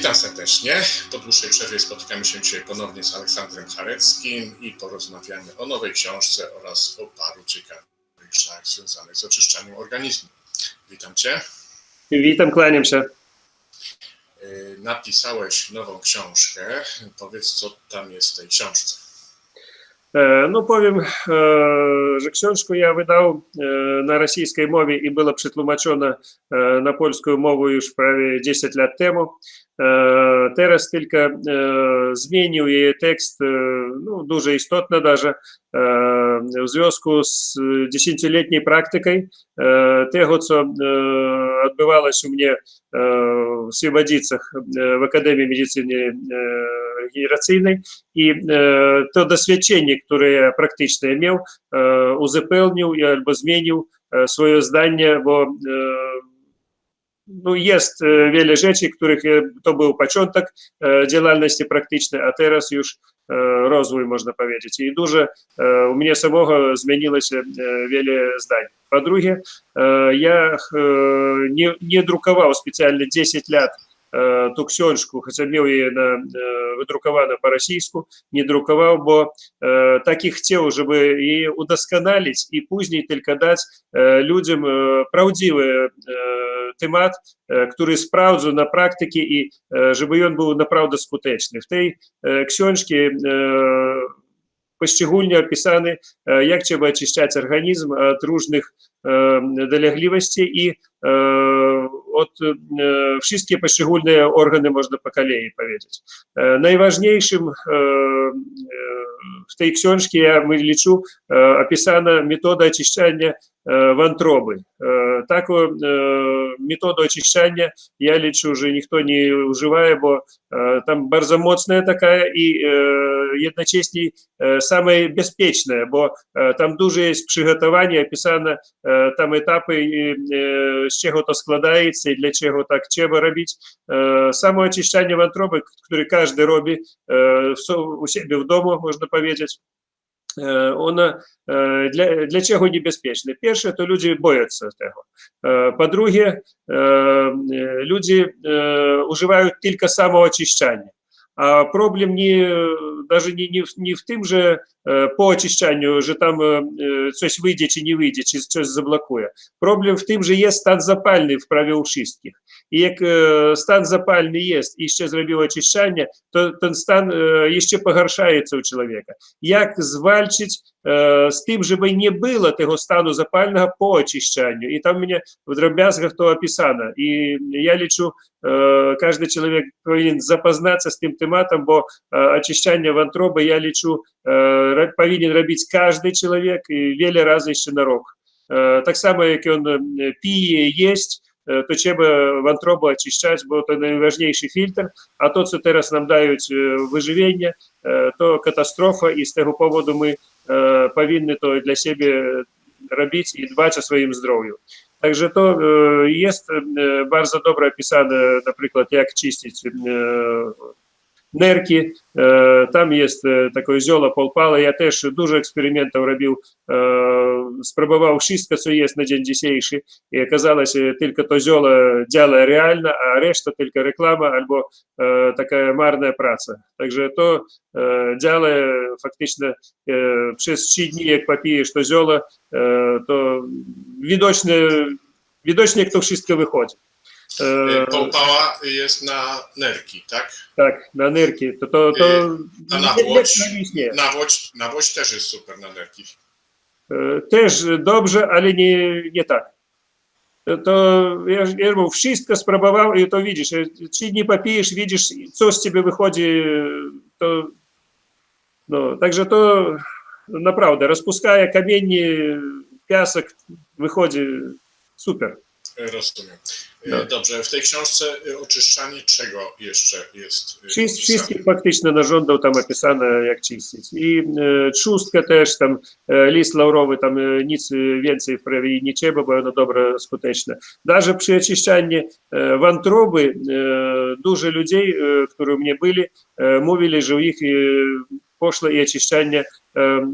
Witam serdecznie. Po dłuższej przerwie spotykamy się dzisiaj ponownie z Aleksandrem Chareckim i porozmawiamy o nowej książce oraz o paru ciekawych rzeczach związanych z oczyszczaniem organizmu. Witam Cię. Witam, kłaniam się. Y, napisałeś nową książkę. Powiedz, co tam jest w tej książce. E, no powiem, e, że książkę ja wydał e, na rosyjskiej mowie i była przetłumaczona na polską mowę już prawie 10 lat temu. E, e, zmienił jej tekst, e, no, дуже istotny даже, e, w związku z dziesięcioletniej praktyką e, tego, co e, odbywało się u mnie e, w Свободицах e, w Akademii Medycyny e, Regeneracyjnej i e, to doświadczenie, które e, e, e, e, e, e, e, e, mnie samego zmieniło się e, wiele zdań. Po drugie, e, ja e, nie, nie drukował specjalnie 10 lat e, ту książkę, хоча miał jej na, e, wydrukowaną po rosyjsku, nie drukował, bo e, tak i chciał, żeby jej udoskonalić i później tylko dać e, ludziom e, prawdziwy e, temat, e, który sprawdzą na praktyce i e, żeby on był naprawdę skuteczny. W tej e, książce e, poszczególnie opisane, e, jak trzeba oczyszczać organizm od różnych e, dolegliwości i e, od e, wszystkie poszczególne organy można po kolei powiedzieć. E, Najważniejszym e, e, tej książce, ja liczу, e, opisana metoda oczyszczania e, wątroby. E, Taką e, metodę oczyszczania, ja liczу, że никто nie używa, bo e, tam bardzo mocna taka i e, jednocześnie e, самое безпечное, bo e, tam dużo jest przygotowania, opisane e, tam etapy, i, e, z czego to składaється i dlaczego tak trzeba robić. E, Samo oczyszczanie wątroby, które każdy robi e, А проблем не, даже не, не, в, не в тим же е, по очищанню, що там е, е, щось вийде чи не вийде, чи щось заблокує. Проблем в тим, що є стан запальний в праві шістких. І як е, стан запальний є, і ще зробив очищання, то той стан е, ще погаршається у чоловіка. Як звальчить е, з тим, щоб не було того стану запального по очищанню? І там у мене в дроб'язках то описано. І я лічу, е, кожен чоловік повинен запознатися з тим тематом, бо е, очищання вантроби, я лічу, повинен робити кожен чоловік і вілі рази ще на рок. Е, Так само, як він е, піє, їсть, е, то треба вантробу очищати, бо це найважливіший фільтр, а то, що зараз нам дають виживання, е, то катастрофа, і з того поводу ми е, повинні то для себе робити і дбати о здоров'ю. Także to e, jest e, bardzo dobre opisane, na przykład jak czyścić e, nerki. E, Tam jest e, takie zioło polpale. Ja też dużo eksperymentów robił, e, spróbował wszystko, co jest na dzień dzisiejszy i okazało się, tylko to zioło działa realnie, a reszta tylko reklama albo e, taka marna praca. Także to e, działa faktycznie e, przez trzy dni, jak popijesz to e. E, Połpała jest na nerki, tak? tak, na nerki. To, to, to A na nie- płoć? nie istnieje. Nawłoć, nawłoć też jest super na nerki. E, Też dobrze, ale nie, nie tak. To, ja, ja mówię, wszystko spróbował i to widzisz. e, Trzy dni popijesz, widzisz, co z ciebie wychodzi, e, to no, także to naprawdę rozpuszczaje kamienie, piasek, wychodzi super. Rozumiem. E, No. Dobrze, w tej książce e, oczyszczanie czego jeszcze jest? e, Всі, opisane? wszystkich фактично нарządów tam opisane, jak czyścić. I e, trzustka też, tam e, list laurowy, tam e, nic e, więcej w prawie nie trzeba, bo ono dobre, skuteczne. Даже przy oczyszczaniu e, wątroby e, dużo ludzi, e, którzy u mnie byli, e, mówili, że u nich e, poszło i oczyszczanie e, e,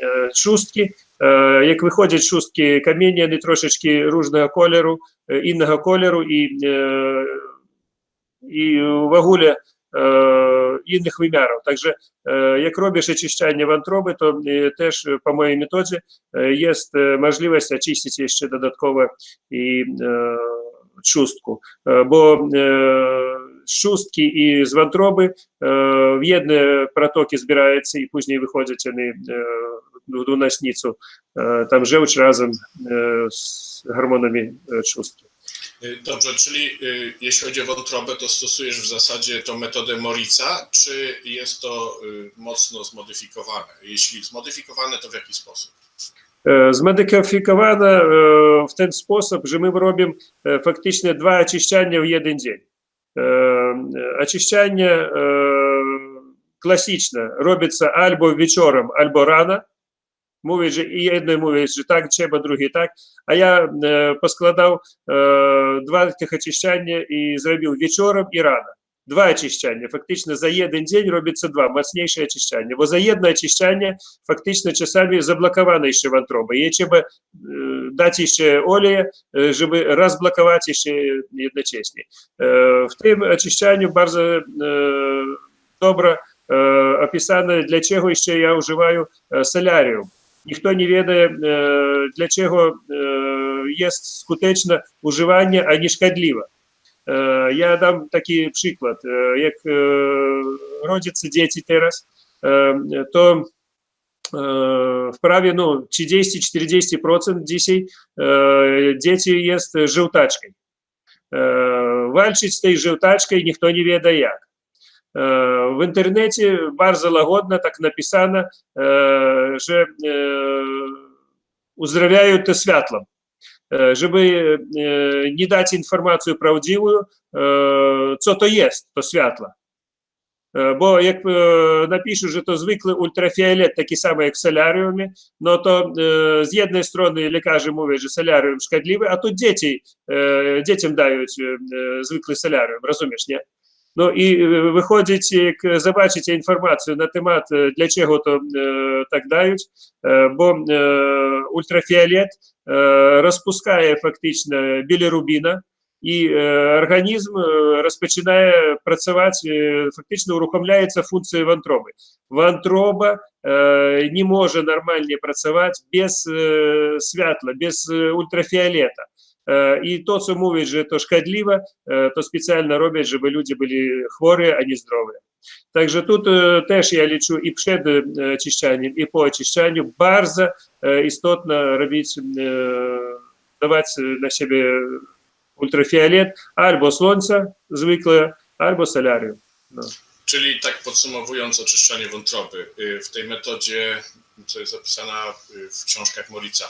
e, trzustki. Е, Як виходять шустки каміння, вони трошечки різного кольору, е, інного кольору, і е, і в агулі е, інших вимірів. Также, е, як робиш очищання вантроби, то теж по моїй методі є можливість очистити ще додатково і шустку. Бо шустки і з вантроби в єдні протоки збираються і пізніше виходять вони е, в двунасницю. Е, Там żełcz razem e, z hormonami e, trzustki. Y, Dobrze, czyli y, jeśli chodzi o wątrobę, to stosujesz w zasadzie tą metodę Morica, czy jest to y, mocno zmodyfikowane? Jeśli zmodyfikowane, to w jaki sposób? Е, Змодифіковано е, в той спосіб, що ми робимо е, фактично два очищання в один день. Е, е, Очищання е, класично Мовить же, і одне мовить, що так треба, друге так. А я е, поскладав е, два тих очищання і зробив вечором і рано. Два очищання. Фактично за один день робиться два мощніше очищання. Бо за одне очищання фактично часами заблокована ще вантроба. Їй треба е, дати ще олія, е, щоб розблокувати ще одночасно. Е, в тим очищанню дуже е, добре е, описано, для чого ще я вживаю е, соляріум. Ніхто не ведає, е, для чого е, є скутечне вживання, а не шкідливе. Е, Я дам такий приклад. Е, Як е, родяться діти зараз, е, то е, вправі ну, 30-40% дітей, е, діти є жовтачкою. Е, Вальчить з тією жовтачкою ніхто не ведає як. Е, В інтернеті дуже лагодно так написано, е, що е. Е, Щоб е, не дати інформацію правдиву, е, що то є, то світло. Е, Бо як е, напишуть, що то звиклий ультрафіолет, такий самий, як в соляріумі, но то з однієї сторони лікарі мовлять, що соляріум шкідливий, а тут діти, е, дітям дають е, звиклий соляріум, розумієш, ні? Ну і е, виходить, як забачите інформацію на темат, е, для чого то е, так дають, е, бо е, ультрафіолет е, розпускає фактично білірубіна, і е, організм е, розпочинає працювати, е, фактично урухомляється функція вантроби. Вантроба е, не може нормально працювати без е, світла, без е, ультрафіолета. Е, І то, що мовить, що то шкідливо, е, то спеціально роблять, щоб люди були хворі, а не здорові. Также тут е, теж я лічу і перед е, очищанням, і по очищанню дуже е, істотно робити, е, давати на себе ультрафіолет або сонце звикле, або солярію. No. Czyli tak podsumowując oczyszczanie wątroby, y, w tej metodzie, co jest zapisana y, w książkach Morica,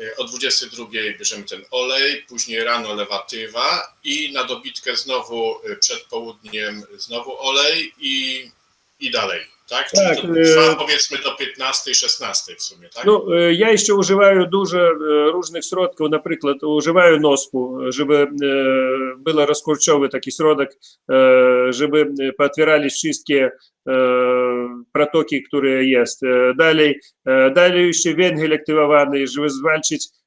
y, o 22 bierzemy ten olej, później rano lewatywa i na dobitkę znowu y, przed południem znowu olej i, i dalej, tak? Czyli Tak, to y- trwa powiedzmy do 15-16 w sumie, tak? Ну, е, я ще вживаю дуже е, різних сродків, наприклад, вживаю носку, щоб е, було розкурчовий такий сродок, е, щоб е, поотвирались е, протоки, які є. Е, Далі, е, далі ще венгель активований, щоб звальчити е, е, з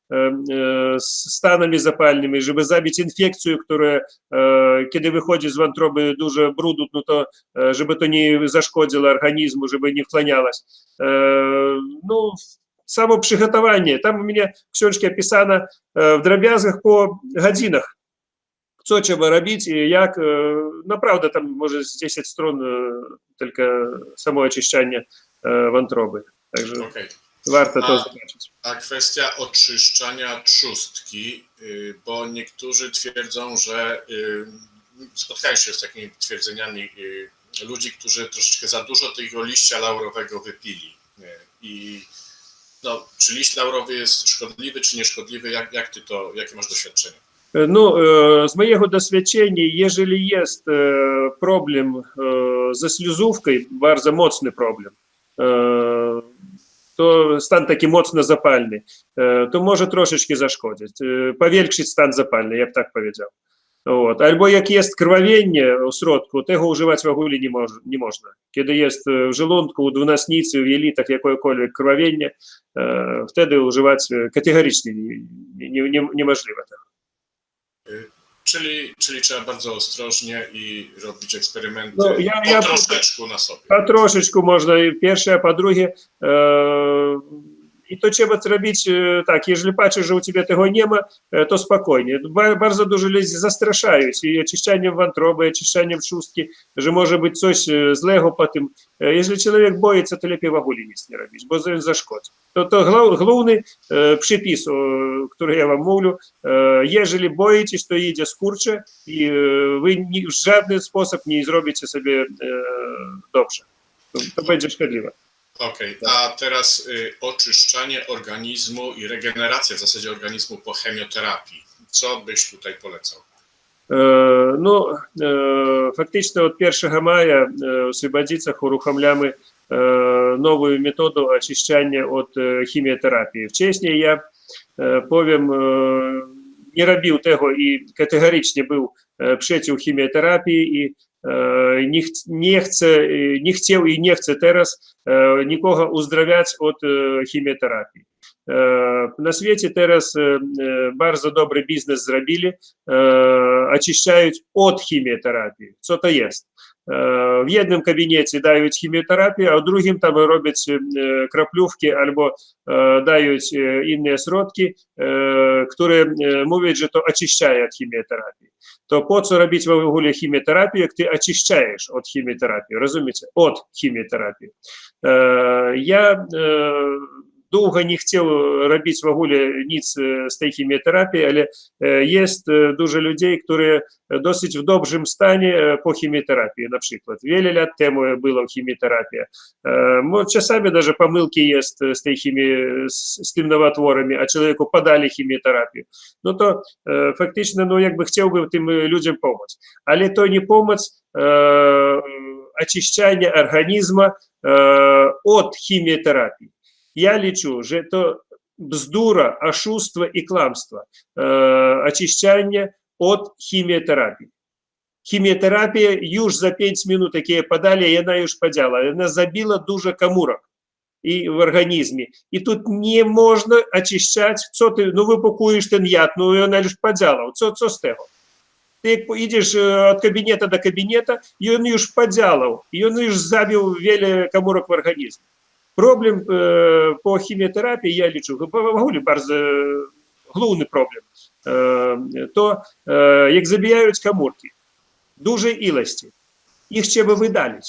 станами запальними, щоб забити інфекцію, яка, е, коли виходить з вантроби дуже бруду, ну, то, е, щоб то не зашкодило організму, щоб не вклонялось. Е, ну, само приготування. Там у мене в ксьончике описано е, в дроб'язках по годинах. Що треба робити і як. Е, ну, там може 10 струн е, тільки само очищання е, вантроби. Takže Okej. warto to A- zobaczyć. A kwestia oczyszczania trzustki, y, bo niektórzy twierdzą, że y, spotkają się z takimi twierdzeniami y, ludzi, którzy troszeczkę za dużo tego liścia laurowego wypili. Y, I no, czy liść laurowy jest szkodliwy, czy nieszkodliwy? Jak, jak ty to, jakie masz doświadczenie? Е, Ну, е, з моєго досвідчення, якщо є е, проблем е, зі сльозовкою, дуже моцний проблем, е, то стан такі моцна запальны э, то можа трошачки зашкодзіць. Э, павельчыць стан запальны я б так павядзяў. От. альбо як ест крывавенне ў сродку тэго ўжываць вагуле не мож, не можна. Кеды ест э, в жалунку у двунасніцы у элітах якое-коле крывавенне э, втэды ўжываць катэгарычна немажліва не, не, не, не Czyli, czyli trzeba bardzo ostrożnie i robić eksperymenty No, ja- po ja- troszeczku na sobie. По трошечку можна і перше, а по-друге, е, і то е, що у того нема, е, то спокійно. Ба- Bardzo дуже люди застрашають і очищанням вантроби, очищанням шустки, що може бути щось е, злego потім. Е, Якщо чоловік боїться, то ліпше в огулі ніс не зашкодить. То, головний е, е, jeżeli боїтесь, то їде скурче, і е, ви ні, в жодний спосіб не е, to będzie szkodliwe. Okej, a teraz y, oczyszczanie organizmu i regeneracja w zasadzie organizmu po chemioterapii. Co byś tutaj polecał? Е, ну, е, фактично, от 1 мая е, у Свободицях урухомляємо е, нову методу очищання від е, хіміотерапії. Вчесні я е, повім, е, не робив того і категорично був е, проти хіміотерапії і е, не, не, хце, не і не хоче зараз нікого уздравляти від е, хіміотерапії. На світі зараз е, е, добрий бізнес зробили, е, очищають від хіміотерапії. Що то є? Е, В одному кабінеті дають хіміотерапію, а в другому там роблять е, краплювки або е, дають е, інші сродки, е, які е, мовлять, що то очищає від хіміотерапії. То по що робити в огулі хіміотерапію, як ти очищаєш від хіміотерапії, розумієте? Від хіміотерапії. Е, Я е, не хотів робити в огулі ніц з тієї хіміотерапії, але е, є е, дуже людей, які досить в доброму стані е, по хіміотерапії, наприклад. Вели лет хіміотерапія. Е, мо- Часами даже помилки є з, тією хімі... з, новотворами, а чоловіку подали хіміотерапію. Ну то фактично, ну якби хотів би тим е, людям допомогти. Але то не допомогти е, очищання від хіміотерапії. Я лічу, що це бздура, ошуство і кламство. Е, очищання від хіміотерапії. Хіміотерапія юж за 5 минут, які подали, вона юж подяла. Вона забила дуже камурок і в організмі. І тут не можна очищати, що ти, ну випакуєш ten яд, ну вона лише подяла. Що, що з того? Ти як йдеш е, від кабінету до кабінету, і він юж подялав, і він юж забив веле камурок в організмі. Проблем е, по хіміотерапії, я лічу, в Гулі bardzo головний проблем, е, то е, як забігають камурки, дуже ілості, їх треба видалити.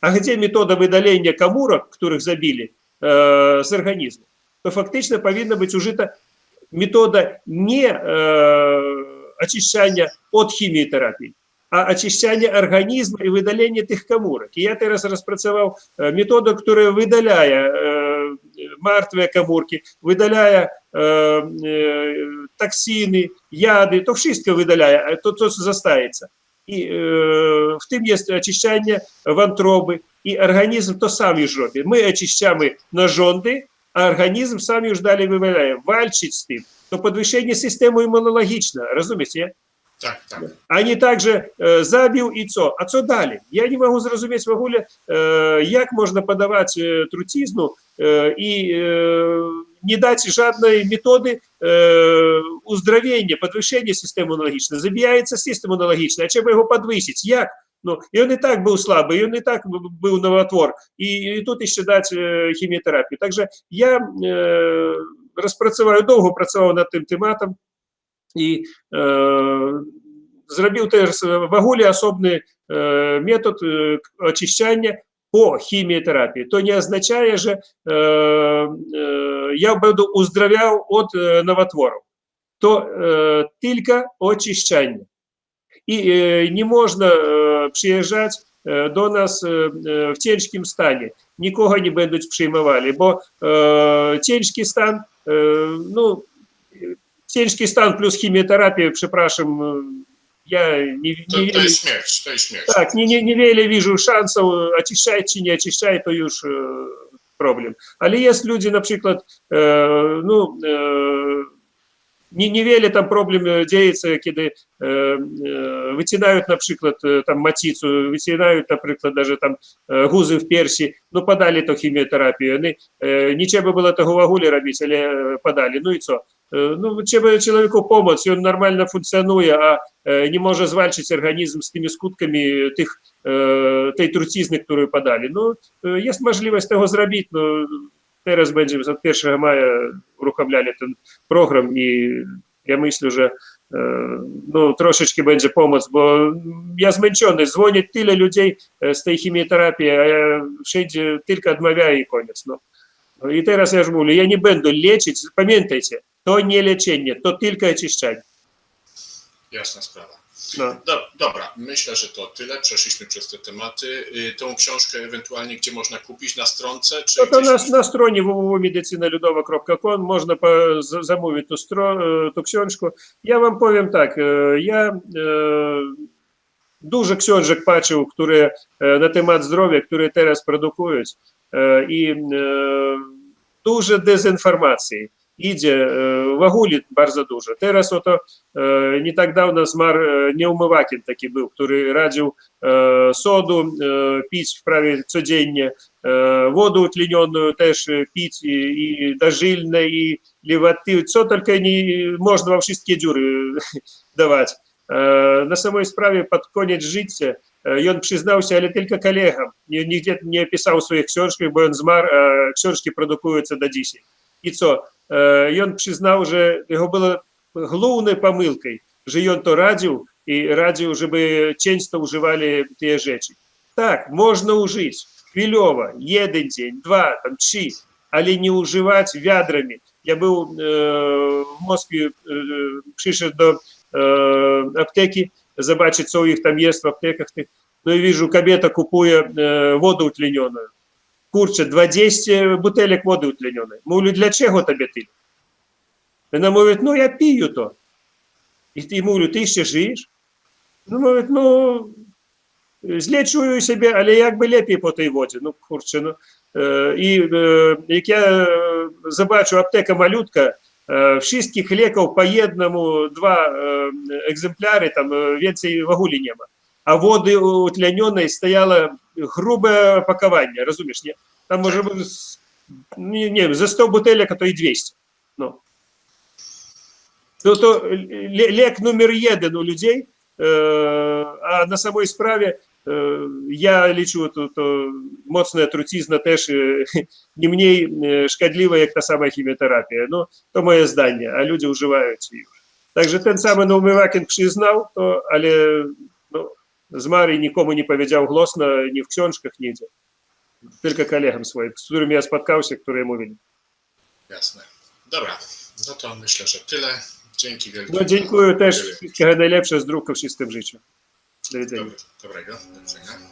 А где метода видалення камурок, которых забили э, с организма, то фактично повинна быть ужита метода не э, очищання від хіміотерапії, а очищання організму і видалення тих камурок. І я зараз розпрацював е, методу, яка видаляє е, мертві камурки, видаляє е, токсини, яди, то все видаляє, то, то застається. І е, в тим є очищання вантроби, і організм то сам їж робить. Ми очищаємо ножонди, а організм сам їж далі виваляє. Вальчить з тим. То підвищення системи імунологічне, розумієте? Не так же е, забив і це. А що далі? Я не можу зрозуміти в огулі, е, як можна подавати е, трутізну е, і е, не дати жодної методи е, уздоровлення, підвищення системи імунологічної. Забігається система імунологічна, а треба його підвищити. Як? Ну, він і так слабий, і він і так був новотвор, і, і тут ще дати е, хіміотерапію. Так що я е, розпрацював, довго працював над тим тематом, і е, зробив теж в Агулі особний е, метод е, очищання по хіміотерапії. То не означає, що е, е, я буду уздравляв від е, новотворів. То е, тільки очищання. І е, не можна е, приїжджати е, до нас е, в тяжкому стані. Нікого не будуть приймали, бо е, тяжкий стан, е, ну, сельский стан плюс химиотерапия, препрашам, э, я не, не то, вели... смерч, то смерч. Так, не, не, не вели вижу шансаў ачышаць ці не ачышчай тую ж проблем. Але есть люди напрыклад э, ну э, не не вели там проблем дзеецца кіды э, э выцінаюць напрыклад э, там маціцу выцінаюць напрыклад даже там гузы в персі ну падалі то хіміятэрапію яны э, нічэ бы было таго вагуле рабіць але падалі ну і цо Е, Ну, треба чоловіку помочь, він нормально функціонує, а е, не може звальчити організм з тими скутками тих, е, trucizny, którą podali. No, e, jest możliwość tego zrobić, no, teraz będzie od 1 maja uruchamiali ten program i ja myślę, że e, no, troszeczkę będzie pomoc, bo ja zmęczony, dzwoni tyle ludzi e, z tej chemioterapii, a ja wszędzie tylko odmawiаю i koniec. No. No I teraz ja już mówię, ja nie będę leczyć, pamiętajcie, to nie leczenie, to tylko oczyszczanie. Jasna sprawa. No. Do, dobra, myślę, że to tyle. Przeszliśmy przez te tematy. Y, Tą książkę ewentualnie gdzie można kupić? Na stronce? Czy To, to gdzieś... на, на стороні www.medycynaludowa.com можна по- за- замовити ту, стро, е, ту ксьоночку. Я вам повім так, е, я е, дуже ксьонжок бачив, які е, на темат здоров'я, які зараз продукують, е, і idzie, wahuli bardzo dużo. Teraz oto niedawno zmarł nieumywakiel taki był, który radził sodu pić prawie codziennie, wodę utlenioną też pić i, i dożylne, i lewaty, co tylko nie, można во wszystkie dziury dawać. На самой справе под конец жыцця ён прызнаўся але только калегам нигде не пісаў сваіх ксёнжках бо ён змар ксёнжкі прадукуюцца да 10 и co? И е, он признал, что его было главной помылкой, что он то радил, и радил, чтобы часто уживали те вещи. Так, можно ужить, хвилево, один день, два, там, три, але не уживать вядрами. Я был э, е, в Москве, э, пришел до э, аптеки, забачить, что у них там есть в аптеках. Ну и вижу, кабета купуя э, воду утлененную. курча 20 бутэлек воды утлянёнай маўлю для чаго табе ты яна мовіць ну я пію то і ты мовлю ты яшчэ жыеш? Ну, мовіць, ну злечую сябе але як бы лепей по той водзе? Ну курчыну э, і э, як я забачу аптэка малютка э, шістскіх лекаў па еднаму два э, экземпляры там вецей вагулі нема А води утляненої стояло грубе пакування, розумієш, ні? Там може бути з- ні, ні, за 100 бутелек, а то і 200. Ну. То, то лек номер один у людей, е, а на самой справі е, я лічу, то, то труцізна теж е, не е, шкодлива, як та сама хіміотерапія. Ну, то моє здання, а люди вживають її. Также ten самий Наумивакін признав, то, але з Марі нікому не powiedział голосно, ні в książkach, ніде. Tylko колегам своїм, з którymi я spotkався, які йому mówili. Jasne. Dobra, no to myślę, że tyle. Dzięki wielkie. Ну, дякую теж, всього найлепшого, здоров'я всім життю. До widzenia. Dobra, dobrego, do widzenia.